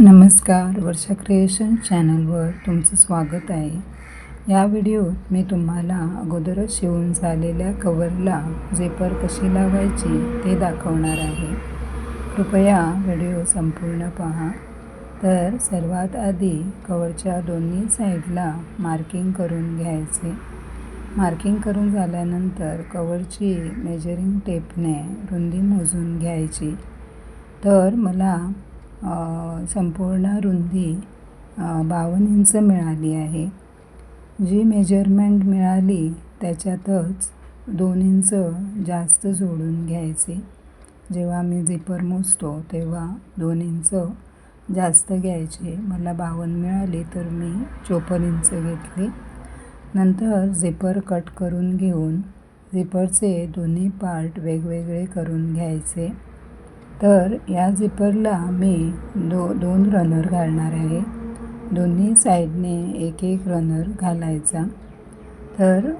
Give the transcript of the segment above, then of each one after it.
नमस्कार वर्षा क्रिएशन चॅनलवर तुमचं स्वागत आहे. या व्हिडिओत मी तुम्हाला अगोदरच शिवून झालेल्या कवरला झेपर कशी लावायची ते दाखवणार आहे. कृपया व्हिडिओ संपूर्ण पहा. तर सर्वात आधी कवरच्या दोन्ही साईडला मार्किंग करून घ्यायचे. मार्किंग करून झाल्यानंतर कवरची मेजरिंग टेपने रुंदी मोजून घ्यायची. तर मला संपूर्ण रुंदी बावन्न इंच मिळाली आहे. जी मेजरमेंट मिळाली त्याच्यातच दोन इंच जास्त जोडून घ्यायचे. जेव्हा मी झिपर मोजतो तेव्हा दोन इंच जास्त घ्यायचे. मला बावन्न मिळाली तर मी चोपन्न इंच घेतले. नंतर झिपर कट करून घेऊन झिपरचे दोन्ही पार्ट वेगवेगळे करून घ्यायचे. तर या झिपरला मी दो दोन रनर घालणार आहे. दोन्ही साईडने एक एक रनर घालायचा. तर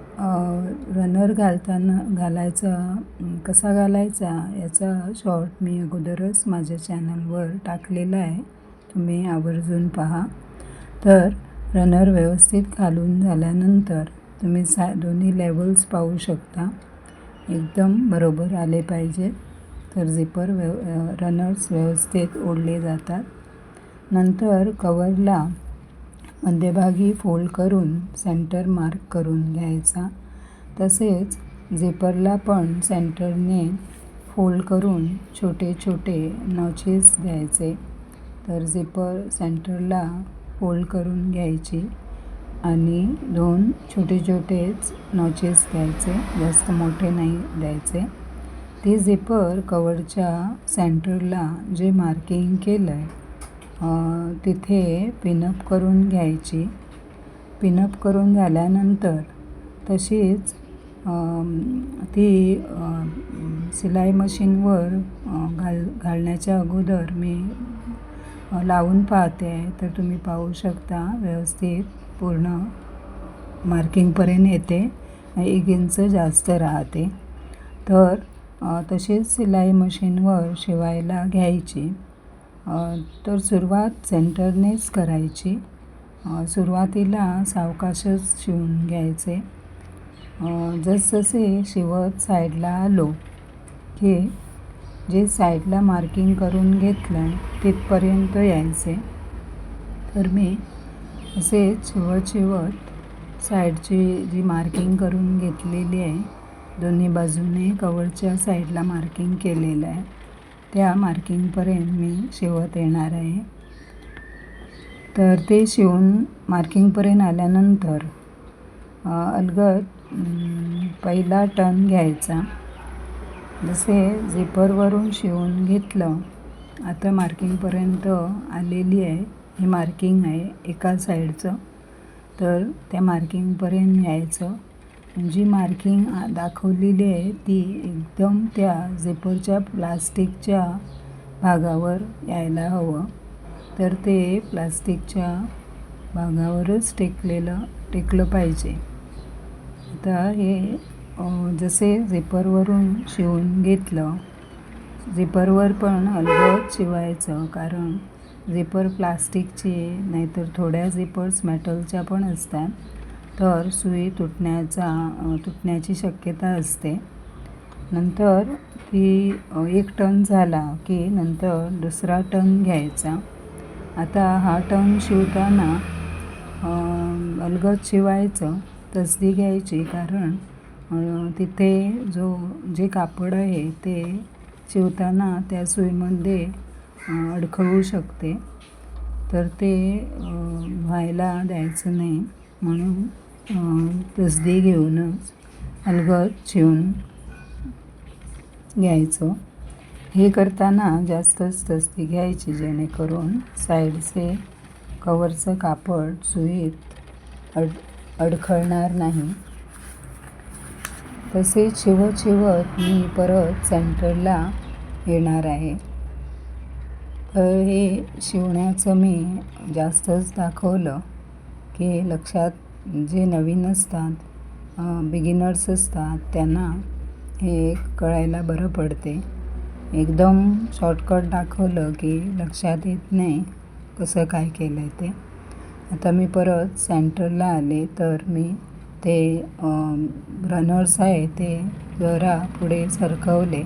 रनर घालताना घालायचा कसा घालायचा याचा शॉर्ट मी अगोदरच माझ्या चॅनलवर टाकलेला आहे. तुम्ही आवर्जून पहा. तर रनर व्यवस्थित घालून झाल्यानंतर तुम्ही सा दोन्ही लेवल्स पाहू शकता. एकदम बरोबर आले पाहिजेत. तर झिपर व्यव रनर्स व्यवस्थेत ओढले जातात. नंतर कवरला मध्यभागी फोल्ड करून सेंटर मार्क करून घ्यायचा. तसेच झिपरला पण सेंटरने फोल्ड करून छोटे छोटे नॉचेस द्यायचे. तर झिपर सेंटरला फोल्ड करून घ्यायची आणि दोन छोटे छोटेच नॉचेस द्यायचे. जास्त मोठे नाही द्यायचे. ते झिपर कवरच्या सेंटरला जे मार्किंग केलं आहे तिथे पिनअप करून घ्यायची. पिनअप करून झाल्यानंतर तशीच ती सिलाई मशीनवर घाल घालण्याच्या अगोदर मी लावून पाहते. आहे तर तुम्ही पाहू शकता व्यवस्थित पूर्ण मार्किंगपर्यंत येते. एक इंच जास्त राहते. तर तसेच सिलाई मशीनवर शिवायला घ्यायची. तर सुरुवात सेंटरनेच करायची. सुरुवातीला सावकाशच शिवून घ्यायचे. जसजसे शिवत साईडला आलो की जे साईडला मार्किंग करून घेतलं तिथपर्यंत यायचे. तर मी असे शिवत शिवत साईडची जी मार्किंग करून घेतलेली आहे दोन्ही बाजूने कवरच्या साईडला मार्किंग केलेलं आहे. त्या मार्किंगपर्यंत मी शिवत येणार आहे. तर ते शिवून मार्किंगपर्यंत आल्यानंतर अलगद पहिला टर्न घ्यायचा. जसे झिपरवरून शिवून घेतलं आता मार्किंगपर्यंत आलेली आहे. ही मार्किंग आहे एका साईडचं. तर त्या मार्किंगपर्यंत यायचं जी मार्किंग दाखवलेली आहे ती एकदम त्या झिपरच्या प्लास्टिकच्या भागावर यायला हवं. तर ते प्लास्टिकच्या भागावरच टेकलेलं टेकलं पाहिजे. आता हे जसे झिपरवरून शिवून घेतलं झिपरवर पण अलगद शिवायचं कारण झिपर प्लास्टिकची नाहीतर थोड्या झिपर्स मेटलच्या पण असतात. तर सुई तुटण्याचा तुटण्याची शक्यता असते. नंतर ती एक टन झाला की नंतर दुसरा टन घ्यायचा. आता हा टन शिवताना अलगद शिवायचं तसदी घ्यायची कारण तिथे जो जे कापड आहे ते शिवताना त्या सुईमध्ये अडखळू शकते. तर ते व्हायला द्यायचं नाही. म्हणून तसदी घेऊनच अलगद शिवून घ्यायचं. हे करताना जास्तच तसदी घ्यायची जेणेकरून साईडचे कवरचं कापड सुईत अड अडखळणार नाही. तसेच शिवत शिवत मी परत सेंटरला येणार आहे. तर हे शिवण्याचं मी जास्तच दाखवलं की लक्षात जे नवीन असतात बिगिनर्स असतात त्यांना हे कळायला बरं पडते. एकदम शॉर्टकट दाखवलं की लक्षात येत नाही कसं काय केलं आहे ते. आता मी परत सेंटरला आले तर मी ते रनर्स आहे ते जरा पुढे सरकवले.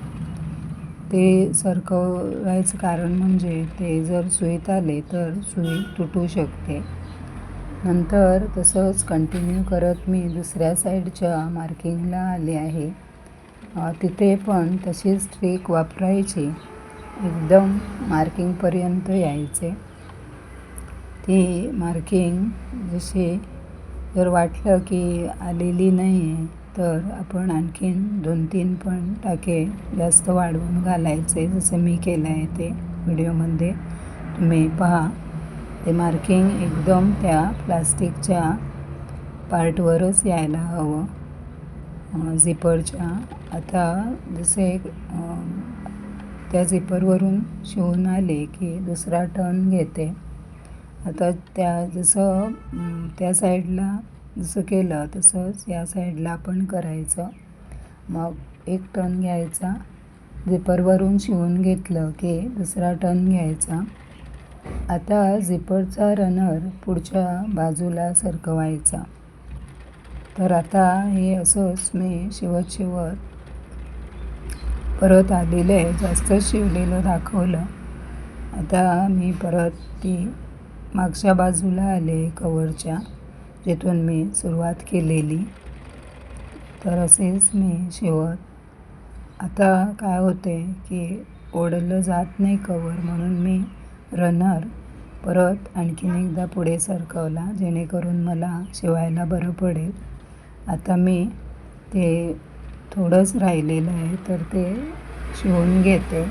ते सरकवायचं कारण म्हणजे ते जर सुईत आले तर सुई तुटू शकते. नंतर तसंच कंटिन्यू करत मी दुसऱ्या साईडच्या मार्किंगला आले आहे. तिथे पण तशीच ट्रिक वापरायची. एकदम मार्किंगपर्यंत यायचे. ती मार्किंग जशी जर वाटलं की आलेली नाही आहे तर आपण आणखीन दोन तीन पण टाके जास्त वाढवून घालायचे जसं मी केलं आहे ते व्हिडिओमध्ये तुम्ही पहा. ते मार्किंग एकदम त्या प्लास्टिकच्या पार्टवरच यायला हवं. झिपरच्या आता जसे एक त्या झिपरवरून शिवून आले की दुसरा टर्न घेते. आता त्या जसं त्या साईडला जसं केलं तसंच या साईडला पण करायचं. मग एक टर्न घ्यायचा. झिपरवरून शिवून घेतलं की दुसरा टर्न घ्यायचा. आता झिपरचा रनर पुढच्या बाजूला सरकवायचा. तर आता हे असंच मी शिवत शिवत परत आलेलं आहे जास्त शिवलेलं दाखवलं. आता मी परत ती मागच्या बाजूला आले कवरच्या जिथून मी सुरुवात केलेली. तर असेच मी शिवत आता काय होते की ओढलं जात नाही कवर म्हणून मी रनर परत आणखीन एकदा पुढे सरकवला जेणेकरून मला शिवायला बरं पडेल. आता मी ते थोडंच राहिलेलं आहे तर ते शिवून घेते.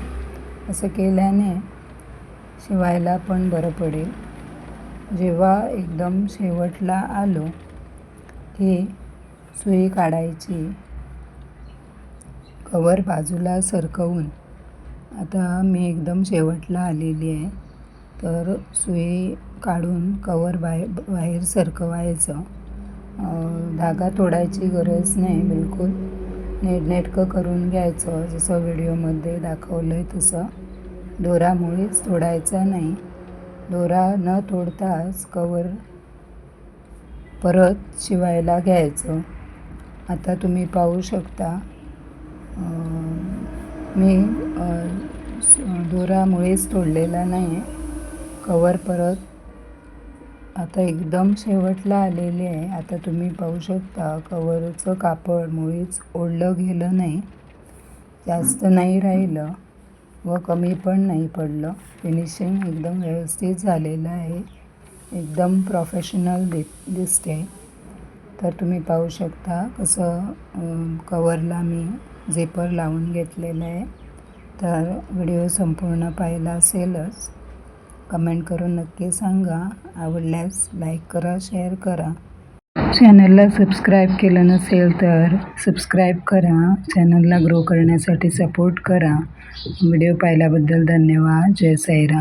असं केल्याने शिवायला पण बरं पडेल. जेव्हा एकदम शेवटला आलो की सुई काढायची कवर बाजूला सरकवून आता मी एकदम शेवटला आलेली आहे. तर सुई काढून कवर बाहेर बाहेर सरकवायचं. धागा तोडायची गरज नाही बिलकुल. नेटनेटकं करून घ्यायचं. जसं व्हिडिओमध्ये दाखवलं आहे तसं. दोरामुळेच तोडायचा नाही. दोरा न तोडताच कवर परत शिवायला घ्यायचं. आता तुम्ही पाहू शकता मी दोरामुळेच तोडलेला नाही आहे कवर परत. आता एकदम शेवटला आलेले आहे. आता तुम्ही पाहू शकता कवरचं कापड मुळीच ओढलं गेलं नाही. जास्त नाही राहिलं व कमी पण नाही पडलं. फिनिशिंग एकदम व्यवस्थित झालेलं आहे. एकदम प्रोफेशनल दि दिसते. तर तुम्ही पाहू शकता कसं कवरला मी झेपर लावून घेतलेलं आहे. तर व्हिडिओ संपूर्ण पाहिला असेलच. कमेंट करून नक्की सांगा. आवडल्यास लाईक करा शेअर करा. चॅनलला सबस्क्राईब केलं नसेल तर सबस्क्राईब करा. चॅनलला ग्रो करण्यासाठी सपोर्ट करा. व्हिडिओ पाहिल्याबद्दल धन्यवाद. जय साईराम.